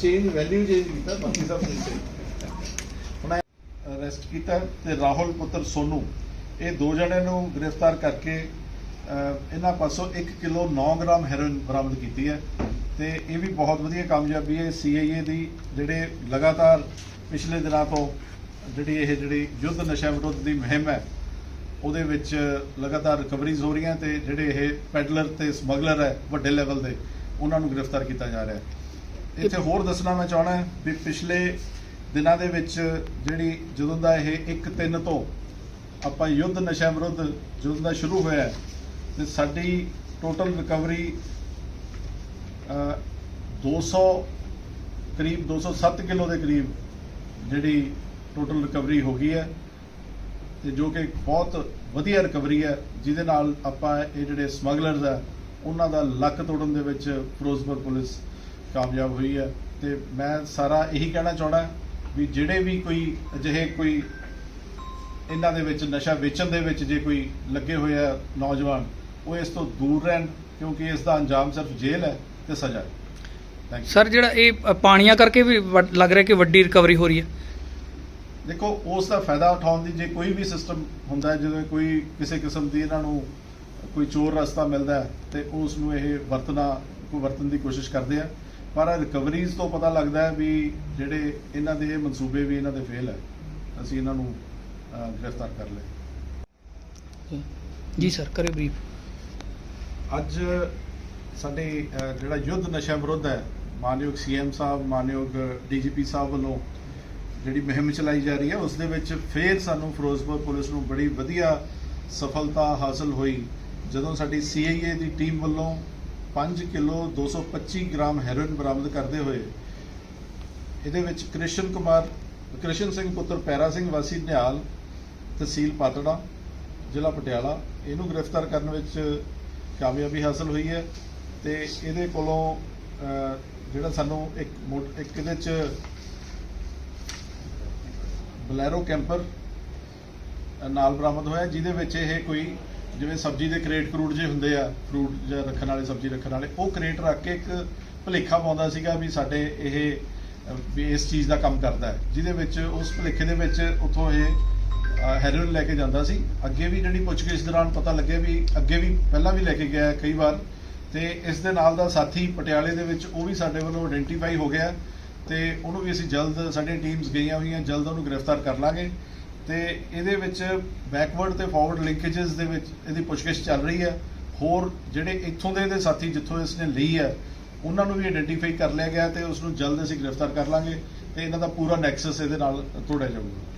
Change value change ਕੀਤਾ, ਬਾਕੀ ਸਭ ਠੀਕ ਹੈ। ਹੁਣ ਅਰੈਸਟ ਕੀਤਾ ਤੇ ਰਾਹੁਲ ਪੁੱਤਰ ਸੋਨੂ, ਇਹ ਦੋ ਜਣਿਆਂ ਨੂੰ ਗ੍ਰਿਫਤਾਰ ਕਰਕੇ ਇਹਨਾਂ ਪਾਸੋਂ 1 ਕਿਲੋ 9 ਗ੍ਰਾਮ ਹੈਰੋਇਨ ਬਰਾਮਦ ਕੀਤੀ ਹੈ ਤੇ ਇਹ ਵੀ ਬਹੁਤ ਵਧੀਆ ਕਾਮਯਾਬੀ ਹੈ। ਸੀਆਈਏ ਦੀ ਜਿਹੜੇ ਲਗਾਤਾਰ ਪਿਛਲੇ ਦਿਨਾਂ ਤੋਂ ਜਿਹੜੀ ਇਹ ਜਿਹੜੀ ਯੁੱਧ ਨਸ਼ਾ ਵਿਰੋਧ ਦੀ ਮੁਹਿੰਮ ਹੈ ਉਹਦੇ ਵਿੱਚ ਲਗਾਤਾਰ ਰਿਕਵਰੀਜ਼ ਹੋ ਰਹੀਆਂ ਤੇ ਜਿਹੜੇ ਇਹ ਪੈਡਲਰ ਤੇ ਸਮਗਲਰ ਹੈ ਵੱਡੇ ਲੈਵਲ ਦੇ ਉਹਨਾਂ ਨੂੰ ਗ੍ਰਿਫਤਾਰ ਕੀਤਾ ਜਾ ਰਿਹਾ ਹੈ। ਇੱਥੇ ਹੋਰ ਦੱਸਣਾ ਮੈਂ ਚਾਹਣਾ ਵੀ ਪਿਛਲੇ ਦਿਨਾਂ ਦੇ ਵਿੱਚ ਜਿਹੜੀ ਜਦੋਂ ਦਾ ਇਹ 1-3 ਤੋਂ ਆਪਾਂ ਯੁੱਧ ਨਸ਼ਾ ਵਿਰੁੱਧ ਜਦੋਂ ਦਾ ਸ਼ੁਰੂ ਹੋਇਆ ਹੈ, ਤੇ ਸਾਡੀ ਟੋਟਲ ਰਿਕਵਰੀ 200 ਕਰੀਬ 207 ਕਿਲੋ ਦੇ ਕਰੀਬ ਜਿਹੜੀ ਟੋਟਲ ਰਿਕਵਰੀ ਹੋ ਗਈ ਹੈ। ਤੇ ਜੋ ਕਿ ਬਹੁਤ ਵਧੀਆ ਰਿਕਵਰੀ ਹੈ, ਜਿਹਦੇ ਨਾਲ ਆਪਾਂ ਇਹ ਜਿਹੜੇ ਸਮਗਲਰਸ ਆ, ਉਹਨਾਂ ਦਾ ਲੱਕ ਤੋੜਨ ਦੇ ਵਿੱਚ ਫਿਰੋਜ਼ਪੁਰ ਪੁਲਿਸ ਕਾਮਯਾਬ ਹੋਈ ਹੈ। ਤੇ ਮੈਂ ਸਾਰਾ ਇਹੀ ਕਹਿਣਾ ਚਾਹਣਾ ਵੀ ਜਿਹੜੇ ਵੀ ਕੋਈ ਅਜਿਹੇ ਕੋਈ ਇਹਨਾਂ ਦੇ ਵਿੱਚ ਨਸ਼ਾ ਵੇਚਣ ਦੇ ਵਿੱਚ ਜੇ ਕੋਈ ਲੱਗੇ ਹੋਏ ਆ ਨੌਜਵਾਨ, ਉਹ ਇਸ ਤੋਂ ਦੂਰ ਰਹਿਣ, ਕਿਉਂਕਿ ਇਸ ਦਾ ਅੰਜਾਮ ਸਿਰਫ ਜੇਲ੍ਹ ਹੈ ਤੇ ਸਜ਼ਾ ਹੈ। ਥੈਂਕ ਯੂ ਸਰ ਜਿਹੜਾ ਇਹ ਪਾਣੀਆਂ ਕਰਕੇ ਵੀ ਵੱਡ- ਲੱਗ ਰਿਹਾ ਕਿ ਵੱਡੀ ਰਿਕਵਰੀ ਹੋ ਰਹੀ ਹੈ? ਦੇਖੋ ਉਸ ਦਾ ਫਾਇਦਾ ਉਠਾਉਣ ਦੀ ਜੇ ਕੋਈ ਵੀ ਸਿਸਟਮ ਹੁੰਦਾ ਹੈ ਜਦੋਂ ਕੋਈ ਕਿਸੇ ਕਿਸਮ ਦੀ ਇਹਨਾਂ ਨੂੰ ਕੋਈ ਚੋਰ ਰਸਤਾ ਮਿਲਦਾ ਹੈ ਤੇ ਉਸ ਨੂੰ ਇਹ ਵਰਤਣਾ ਕੋਈ ਵਰਤਣ ਦੀ ਕੋਸ਼ਿਸ਼ ਕਰਦੇ ਆ। ਪਰ ਰਿਕਵਰੀਜ਼ ਤੋਂ ਪਤਾ ਲੱਗਦਾ ਹੈ ਵੀ ਜਿਹੜੇ ਇਹਨਾਂ ਦੇ ਇਹ ਮਨਸੂਬੇ ਵੀ ਇਹਨਾਂ ਦੇ ਫੇਲ ਹੈ। ਅਸੀਂ ਇਹਨਾਂ ਨੂੰ ਗ੍ਰਿਫਤਾਰ ਕਰ ਲਿਆ। ਜੀ ਸਰ ਕਰੇ ਬਰੀਫ ਅੱਜ ਸਾਡੇ ਜਿਹੜਾ ਯੁੱਧ ਨਸ਼ਾ ਵਿਰੁੱਧ ਹੈ ਮਾਨਯੋਗ ਸੀਐਮ ਸਾਹਿਬ ਮਾਨਯੋਗ ਡੀਜੀਪੀ ਸਾਹਿਬ ਵੱਲੋਂ ਜਿਹੜੀ ਮੁਹਿੰਮ ਚਲਾਈ ਜਾ ਰਹੀ ਹੈ, ਉਸ ਦੇ ਵਿੱਚ ਫੇਰ ਸਾਨੂੰ ਫਿਰੋਜ਼ਪੁਰ ਪੁਲਿਸ ਨੂੰ ਬੜੀ ਵਧੀਆ ਸਫਲਤਾ ਹਾਸਲ ਹੋਈ। ਜਦੋਂ ਸਾਡੀ ਸੀਆਈਏ ਦੀ ਟੀਮ ਵੱਲੋਂ 5 ਕਿਲੋ 225 ਗ੍ਰਾਮ ਹੈਰੋਇਨ ਬਰਾਮਦ ਕਰਦੇ ਹੋਏ, ਇਹਦੇ ਵਿੱਚ ਕ੍ਰਿਸ਼ਨ ਕੁਮਾਰ, ਕ੍ਰਿਸ਼ਨ ਸਿੰਘ ਪੁੱਤਰ ਪੈਰਾ ਸਿੰਘ ਵਾਸੀ ਨਿਹਾਲ, ਤਹਿਸੀਲ ਪਾਤੜਾ, ਜ਼ਿਲ੍ਹਾ ਪਟਿਆਲਾ, ਇਹਨੂੰ ਗ੍ਰਿਫਤਾਰ ਕਰਨ ਵਿੱਚ ਕਾਮਯਾਬੀ ਹਾਸਲ ਹੋਈ ਹੈ ਤੇ ਇਹਦੇ ਕੋਲੋਂ ਜਿਹੜਾ ਸਾਨੂੰ ਇੱਕ ਮੋ- ਇੱਕ ਇਹਦੇ ਚ ਬਲੈਰੋ ਕੈਂਪਰ ਨਾਲ ਬਰਾਮਦ ਹੋਇਆ, ਜਿਹਦੇ ਵਿੱਚ ਇਹ ਕੋਈ ਜਿਵੇਂ ਸਬਜ਼ੀ ਦੇ ਕ੍ਰੇਟ ਕਰੂਟ ਜੇ ਹੁੰਦੇ ਆ, ਫਰੂਟ ਜਾਂ ਰੱਖਣ ਵਾਲੇ, ਸਬਜ਼ੀ ਰੱਖਣ ਵਾਲੇ, ਉਹ ਕ੍ਰੇਟ ਰੱਖ ਕੇ ਇੱਕ ਭੁਲੇਖਾ ਪਾਉਂਦਾ ਸੀਗਾ ਵੀ ਸਾਡੇ ਇਹ ਵੀ ਇਸ ਚੀਜ਼ ਦਾ ਕੰਮ ਕਰਦਾ ਹੈ, ਜਿਹਦੇ ਵਿੱਚ ਉਸ ਭੁਲੇਖੇ ਦੇ ਵਿੱਚ ਉਥੋਂ ਇਹ ਹੈਰੋਇਨ ਲੈ ਕੇ ਜਾਂਦਾ ਸੀ। ਅੱਗੇ ਵੀ ਜਿਹੜੀ ਪੁੱਛਗਿੱਛ ਦੌਰਾਨ ਪਤਾ ਲੱਗਿਆ ਵੀ ਅੱਗੇ ਵੀ ਪਹਿਲਾਂ ਵੀ ਲੈ ਕੇ ਗਿਆ ਕਈ ਵਾਰ, ਤੇ ਇਸ ਦੇ ਨਾਲ ਦਾ ਸਾਥੀ ਪਟਿਆਲੇ ਦੇ ਵਿੱਚ ਉਹ ਵੀ ਸਾਡੇ ਵੱਲੋਂ ਆਇਡੈਂਟੀਫਾਈ ਹੋ ਗਿਆ। ਤੇ ਉਹਨੂੰ ਵੀ ਅਸੀਂ ਜਲਦ ਸਾਡੀਆਂ ਟੀਮਸ ਗਈਆਂ ਹੋਈਆਂ, ਜਲਦ ਉਹਨੂੰ ਗ੍ਰਿਫਤਾਰ ਕਰ ਲਾਂਗੇ। ਤੇ ਇਹਦੇ ਵਿੱਚ ਬੈਕਵਰਡ ਤੇ ਫਾਰਵਰਡ ਲਿੰਕੇजेस ਦੇ ਵਿੱਚ ਇਹਦੀ ਪੁੱਛਗਿੱਛ ਚੱਲ ਰਹੀ ਹੈ। ਹੋਰ ਜਿਹੜੇ ਇੱਥੋਂ ਦੇ ਇਹਦੇ ਸਾਥੀ ਜਿੱਥੋਂ ਇਸ ਨੇ ਲਈ ਹੈ, ਉਹਨਾਂ ਨੂੰ ਵੀ ਆਇਡੈਂਟੀਫਾਈ ਕਰ ਲਿਆ ਗਿਆ ਤੇ ਉਸ ਨੂੰ ਜਲਦ ਅਸੀਂ ਗ੍ਰਿਫਤਾਰ ਕਰ ਲਾਂਗੇ ਤੇ ਇਹਨਾਂ ਦਾ ਪੂਰਾ ਨੈਕਸਸ ਇਹਦੇ ਨਾਲ ਤੋੜਿਆ ਜਾਊਗਾ।